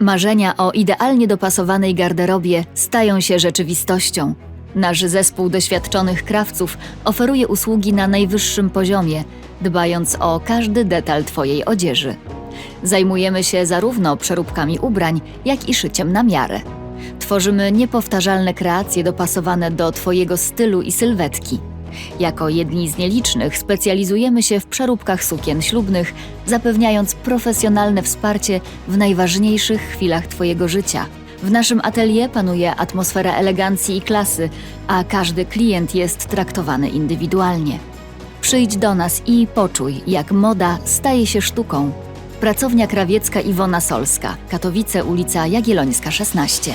Marzenia o idealnie dopasowanej garderobie stają się rzeczywistością. Nasz zespół doświadczonych krawców oferuje usługi na najwyższym poziomie, dbając o każdy detal Twojej odzieży. Zajmujemy się zarówno przeróbkami ubrań, jak i szyciem na miarę. Tworzymy niepowtarzalne kreacje dopasowane do Twojego stylu i sylwetki. Jako jedni z nielicznych specjalizujemy się w przeróbkach sukien ślubnych, zapewniając profesjonalne wsparcie w najważniejszych chwilach Twojego życia. W naszym atelier panuje atmosfera elegancji i klasy, a każdy klient jest traktowany indywidualnie. Przyjdź do nas i poczuj, jak moda staje się sztuką. Pracownia krawiecka Iwona Solska, Katowice, ulica Jagiellońska 16.